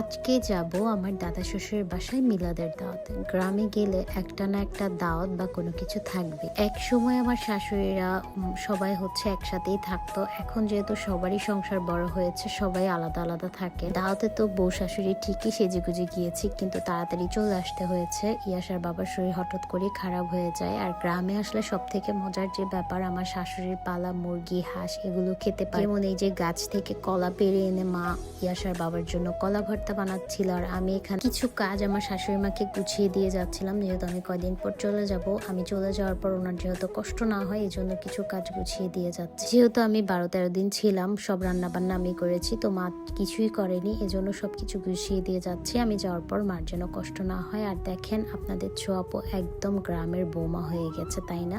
আজকে যাব আমার দাদা শ্বশুরের বাসায় মিলাদের দাওয়াতে। গ্রামে গেলে একটা না একটা দাওয়াত বা কোনো কিছু থাকবে। এক সময় আমার শাশুড়িরা সবাই হচ্ছে একসাথেই থাকতো। এখন যেহেতু সবারই সংসার বড় হয়েছে, সবাই আলাদা আলাদা থাকে। দাওয়াতে তো বউ শাশুড়ি ঠিকই সেজে গুজে গিয়েছি, কিন্তু তাড়াতাড়ি চলে আসতে হয়েছে। ইয়াসার বাবার শরীর হঠাৎ করে খারাপ হয়ে যায়। আর গ্রামে আসলে সব থেকে মজার যে ব্যাপার, আমার শাশুড়ির পালা, মুরগি, হাঁস এগুলো খেতে পারে। যেমন এই যে গাছ থেকে কলা পেরে এনে মা ইয়াসার বাবার জন্য কলা ভর্তা বানাচ্ছিল আর আমি এখানে কিছু কাজ আমার শাশুড়ি মাকে গুছিয়ে দিয়ে যাচ্ছিলাম, যেহেতু আমি কয়দিন পর চলে যাব। আমি চলে যাওয়ার পর ওনার যেহেতু কষ্ট না হয় এই জন্য কিছু কাজ গুছিয়ে দিয়ে যাচ্ছি। যেহেতু আমি বারো তেরো দিন ছিলাম, সব রান্না বান্না আমি করেছি, তো মা কিছুই করেনি, এজন্য সব কিছু গুছিয়ে দিয়ে যাচ্ছি। আমি যাওয়ার পর মার যেন কষ্ট না হয়। আর দেখেন, আপনাদের ছোয়াপো একদম গ্রামের বোমা হয়ে গেছে, তাই না?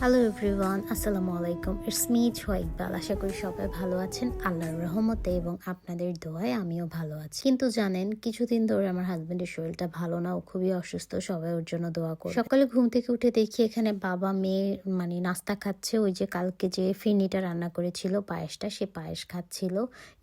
হ্যালো এভরিওয়ান আসসালামু আলাইকুম ইটস মি ছোয়া ইকবাল আশা করি সবাই ভালো আছেন। আল্লাহর রহমতে এবং আপনাদের দোয়ায় আমিও ভালো আছি। কিন্তু জানেন, কিছুদিন ধরে আমার হাজবেন্ডের শরীরটা ভালো না। ও খুবই অসুস্থ। সবাই ওর জন্য দোয়া করে সকালে ঘুম থেকে উঠে দেখি এখানে বাবা, মেয়ে মানে নাস্তা খাচ্ছে। ওই যে কালকে যে ফিরনিটা রান্না করেছিল, পায়েসটা, সে পায়েস খাচ্ছিল।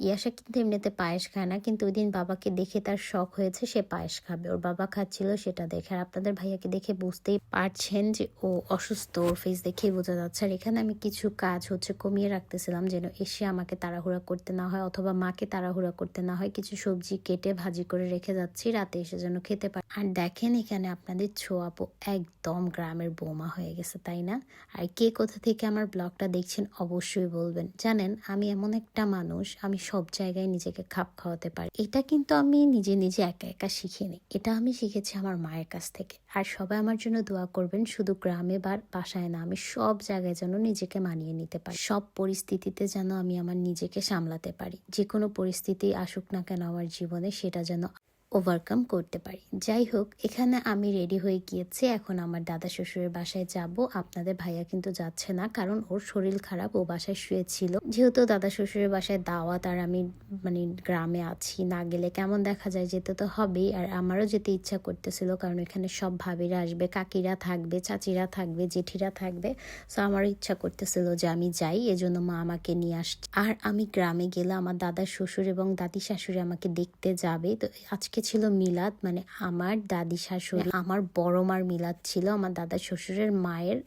ইয়াসা কিন্তু এমনিতে পায়েস খায় না, কিন্তু ওই দিন বাবাকে দেখে তার শখ হয়েছে, সে পায়েস খাবে। ওর বাবা খাচ্ছিল, সেটা দেখে। আর আপনাদের ভাইয়াকে দেখে বুঝতেই পারছেন যে ও অসুস্থ, ওর ফেস দেখেই বোঝা যাচ্ছে। আর এখানে আমি কিছু কাজ হচ্ছে কমিয়ে রাখতেছিলাম যেন এসে আমাকে তাড়াহুড়া করতে না হয় অথবা মাকে তাড়াহুড়া করতে না হয় কিছু সবজি কেটে ভাজি করে রেখে যাচ্ছি, রাতে এসে যেন খেতে পারে। আর দেখেন এখানে আপনাদের ছোয়াপো একদম গ্রামের বৌমা হয়ে গেছে, তাই না? আর কে কোথা থেকে আমার ব্লগটা দেখছেন অবশ্যই বলবেন। জানেন, আমি এমন একটা মানুষ, আমি সব জায়গায় নিজেকে খাপ খাওয়াতে পারি। এটা কিন্তু আমি নিজে নিজে একা একা শিখিনি। এটা আমি শিখেছি আমার মায়ের কাছ থেকে। আর সবাই আমার জন্য দোয়া করবেন, শুধু গ্রামে বা বাসায় না আমি সব জায়গায় যেন নিজেকে মানিয়ে নিতে পারি। সব পরিস্থিতিতে যেন আমি আমার নিজেকে সামলাতে পারি। যে কোনো পরিস্থিতি আসুক না কেন আমার জীবনে সেটা যেন ওভারকাম করতে পারি। যাই হোক এখানে আমি রেডি হয়ে গিয়েছি। এখন আমার দাদা শ্বশুরের বাসায় যাব। আপনাদের ভাইয়া কিন্তু যাচ্ছে না, কারণ ওর শরীর খারাপ, ও বাসায় শুয়েছিল। যেহেতু দাদা শ্বশুরের বাসায় দাওয়াত, আর আমি মানে গ্রামে আছি, না গেলে কেমন দেখা যায়, যেতে তো হবেই। আর আমারও যেতে ইচ্ছা করতেছিল, কারণ এখানে সব ভাবিরা আসবে, কাকিরা থাকবে, চাচিরা থাকবে, জেঠিরা থাকবে। সো আমারও ইচ্ছা করতেছিল যে আমি যাই, এজন্য মা আমাকে নিয়ে আসছে। আর আমি গ্রামে গেলে আমার দাদা শ্বশুর এবং দাদি শাশুড়ি আমাকে দেখতে যাবে। তো আজকে ছিল মিলাদ মানে আমার দাদি শাশুড়ি, আমার বড় মার মিলাদ ছিল, আমার দাদা শ্বশুরের মায়ের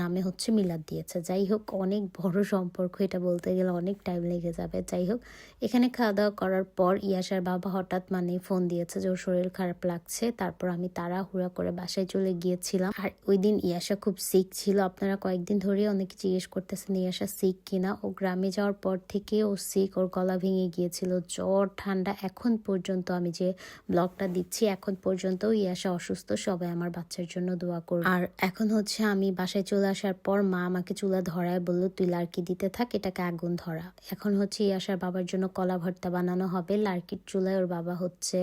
নামে হচ্ছে মিলাদ দিয়েছে। যাই হোক, অনেক বড় সম্পর্ক, এটা বলতে গেলে অনেক টাইম লেগে যাবে। যাই হোক, এখানে খাওয়া দাওয়া করার পর ইয়াসার বাবা হঠাৎ মানে ফোন দিয়েছে যে ওর শরীর খারাপ লাগছে, তারপর আমি তাড়াহুড়া করে বাসায় চলে গিয়েছিলাম। আর ওই দিন ইয়াসা খুব সিক ছিল, আপনারা কয়েকদিন ধরে অনেকে জিজ্ঞেস করতেছেন, ইয়াসা সিক কিনা? ও গ্রামে যাওয়ার পর থেকে ও সিক ওর গলা ভেঙে গিয়েছিল, জ্বর, ঠান্ডা, এখন পর্যন্ত আমি যে ব্লগটা দিচ্ছি, এখন পর্যন্ত ইয়াসা অসুস্থ, সবাই আমার বাচ্চার জন্য দোয়া করবে আর এখন হচ্ছে আমি বাসায় চলে আসার পর মা আমাকে চুলা ধরায় বলল, তুই লার্কি দিতে থাক, এটাকে আগুন ধরা। এখন হচ্ছে ইয়াসার বাবার জন্য কলা ভর্তা বানানো হবে, লার্কির চুলায় ওর বাবা হচ্ছে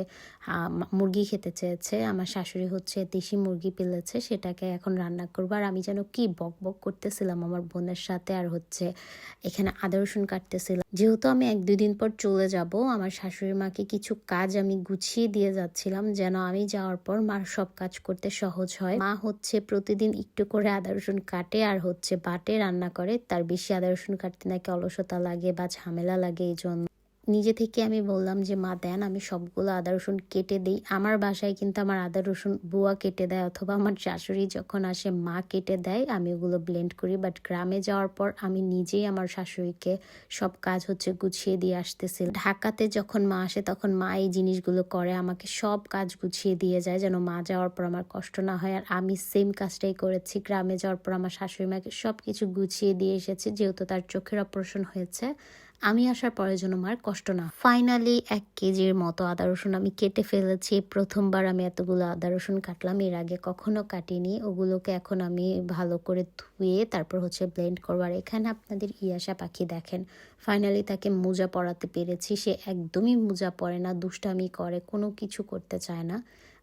মুরগি খেতে চেয়েছে, আমার শাশুড়ি হচ্ছে দেশি মুরগি পেলেছে, সেটাকে এখন রান্না করব। আর আমি যেন কি বক বক করতেছিলাম আমার বোনের সাথে, আর হচ্ছে এখানে আদা রসুন কাটতেছিলাম। যেহেতু আমি এক দুই দিন পর চলে যাব, আমার শাশুড়ি মাকে কিছু কাজ আমি গুছিয়ে দিয়ে যাচ্ছিলাম, যেন আমি যাওয়ার পর মার সব কাজ করতে সহজ হয়। মা হচ্ছে প্রতিদিন একটু করে আদা, রসুন কাটে, আর হচ্ছে বাটে রান্না করে। তার বেশি আদা, রসুন কাটতে নাকি অলসতা লাগে বা ঝামেলা লাগে, এই জন্য নিজে থেকে আমি বললাম যে, মা, দেন আমি সবগুলো আদা, রসুন কেটে দিই। আমার বাসায় কিন্তু আমার আদা, রসুন বুয়া কেটে দেয় অথবা আমার শাশুড়ি যখন আসে, মা কেটে দেয়। আমি ওগুলো ব্লেন্ড করি বাট গ্রামে যাওয়ার পর আমি নিজেই আমার শাশুড়িকে সব কাজ হচ্ছে গুছিয়ে দিয়ে আসতেছি। ঢাকাতে যখন মা আসে, তখন মা এই জিনিসগুলো করে, আমাকে সব কাজ গুছিয়ে দিয়ে যায় যেন মা যাওয়ার পর আমার কষ্ট না হয়। আর আমি সেম কাজটাই করেছি। গ্রামে যাওয়ার পর আমার শাশুড়ি মাকে সব কিছু গুছিয়ে দিয়ে এসেছি, যেহেতু তার চোখের অপারেশন হয়েছে। আমি আসার পরের জন্য মার কষ্ট না ফাইনালি এক কেজির মতো আদা রসুন আমি কেটে ফেলেছি। প্রথমবার আমি এতগুলো আদা রসুন কাটলাম, এর আগে কখনো কাটিনি। ওগুলোকে এখন আমি ভালো করে ধুয়ে তারপর হচ্ছে ব্লেন্ড করবার এখানে আপনাদের ইয়াসা পাখি দেখেন ফাইনালি তাকে মোজা পরাতে পেরেছি। সে একদমই মোজা পরে না, দুষ্টামি করে, কোনো কিছু করতে চায় না।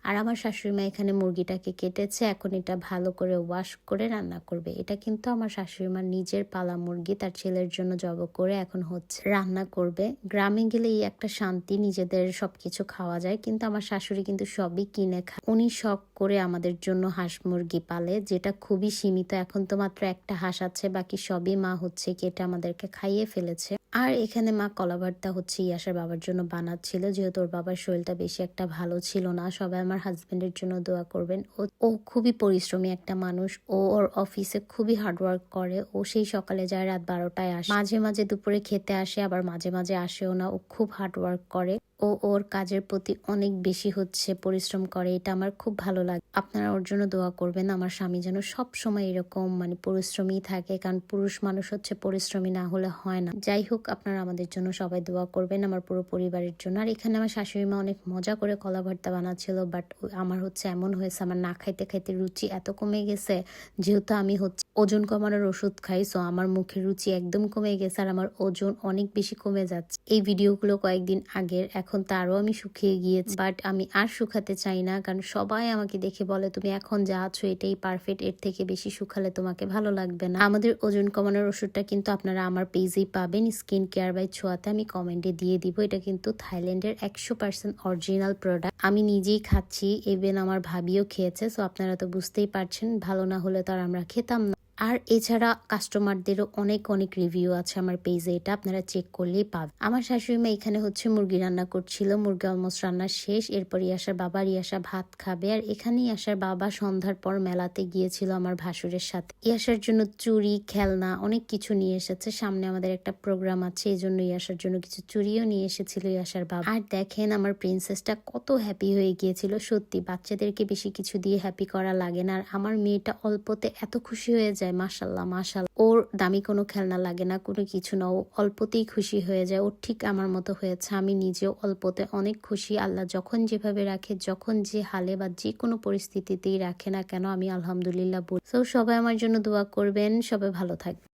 আর আমার শাশুড়ি মা এখানে মুরগিটাকে কেটেছে, এখন এটা ভালো করে ওয়াশ করে রান্না করবে। এটা কিন্তু আমার শাশুড়ি মার নিজের পালা মুরগি, তার ছেলের জন্য জব করে এখন হচ্ছে রান্না করবে। গ্রামে গেলে এই একটা শান্তি, নিজেদের সবকিছু খাওয়া যায়, কিন্তু আমার শাশুড়ি কিন্তু সবই কিনে খায়। উনি শখ করে আমাদের জন্য হাঁস মুরগি পালে, যেটা খুবই সীমিত। এখন তো মাত্র একটা হাঁস আছে, বাকি সবই মা হচ্ছে কেটে আমাদেরকে খাইয়ে ফেলেছে। আর এখানে মা কলাবার্তা হচ্ছে ইয়াসার বাবার জন্য বানাচ্ছিল, যেহেতু ওর বাবার শরীরটা বেশি একটা ভালো ছিল না। সবাই আমার হাজবেন্ডের জন্য দোয়া করবেন। ও ও খুবই পরিশ্রমী একটা মানুষ। ও ওর অফিসে খুবই হার্ডওয়ার্ক করে। ও সেই সকালে যায় রাত বারোটায় আসে। মাঝে মাঝে দুপুরে খেতে আসে, আবার মাঝে মাঝে আসেও না। ও খুব হার্ডওয়ার্ক করে। ও ওর কাজের প্রতি অনেক বেশি হচ্ছে, পরিশ্রম করে, এটা আমার খুব ভালো লাগে। আপনারা ওর জন্য দোয়া করবেন, আমার স্বামী যেন সব সময় এরকম মানে পরিশ্রমী থাকে, কারণ পুরুষ মানুষ হচ্ছে পরিশ্রমী না হলে হয় না। যাই হোক, আপনারা আমাদের জন্য সবাই দোয়া করবেন, আমার পুরো পরিবারের জন্য। আর এখানে আমার শাশুড়ি মা অনেক মজা করে কলা ভর্তা বানাচ্ছিল বাট আমার হচ্ছে এমন হয়েছে, আমার না খাইতে খাইতে রুচি এত কমে গেছে, যেহেতু আমি হচ্ছে ওজন কমানোর ওষুধ খাই সো আমার মুখের রুচি একদম কমে গেছে, আর আমার ওজন অনেক বেশি কমে যাচ্ছে। এই ভিডিওগুলো কয়েকদিন আগের, এখন তারও আমি শুকিয়ে গিয়েছি। বাট আমি আর শুকাতে চাই না, কারণ সবাই আমাকে দেখে বলে, তুমি এখন যা আছো এটাই পারফেক্ট এর থেকে বেশি শুকালে তোমাকে ভালো লাগবে না। আমাদের ওজন কমানোর ওষুধটা কিন্তু আপনারা আমার পেজেই পাবেন স্কিন কেয়ার বাই ছোঁয়াতে আমি কমেন্টে দিয়ে দিব, এটা কিন্তু থাইল্যান্ডের একশো পার্সেন্ট অরিজিনাল প্রোডাক্ট আমি নিজেই খাচ্ছি ইভেন আমার ভাবিও খেয়েছে সো আপনারা তো বুঝতেই পারছেন, ভালো না হলে তো আর আমরা খেতাম না। আর এছাড়া কাস্টমারদেরও অনেক অনেক রিভিউ আছে আমার পেজে এটা আপনারা চেক করলেই পাবেন। আমার শাশুড়ি মা এখানে হচ্ছে মুরগি রান্না করছিল। মুরগি অলমোস্ট রান্না শেষ। এরপর ইয়াসার বাবা ইয়াসা ভাত খাবে। আর এখানেই ইয়াসার বাবা সন্ধ্যার পর মেলাতে গিয়েছিল আমার ভাসুরের সাথে। ইয়াসার জন্য চুরি খেলনা অনেক কিছু নিয়ে এসেছে। সামনে আমাদের একটা প্রোগ্রাম আছে এই জন্য ইয়াসার জন্য কিছু চুরিও নিয়ে এসেছিল ইয়াসার বাবা। আর দেখেন আমার প্রিন্সেসটা কত হ্যাপি হয়ে গিয়েছিল। সত্যি, বাচ্চাদেরকে বেশি কিছু দিয়ে হ্যাপি করা লাগে না। আর আমার মেয়েটা অল্পতে এত খুশি হয়ে যায়। মাসাল্লাহ মাসাল ওর দামি কোনো খেলনা লাগে না, কোনো কিছু না। ও অল্পতেই খুশি হয়ে যায়। ও ঠিক আমার মতো হয়েছে। আমি নিজেও অল্পতে অনেক খুশি। আল্লাহ যখন যেভাবে রাখে, যখন যে হালে বা যে কোনো পরিস্থিতিতেই রাখে না কেন, আমি আলহামদুলিল্লাহ বলি। তো সবাই আমার জন্য দোয়া করবেন। সবাই ভালো থাকবে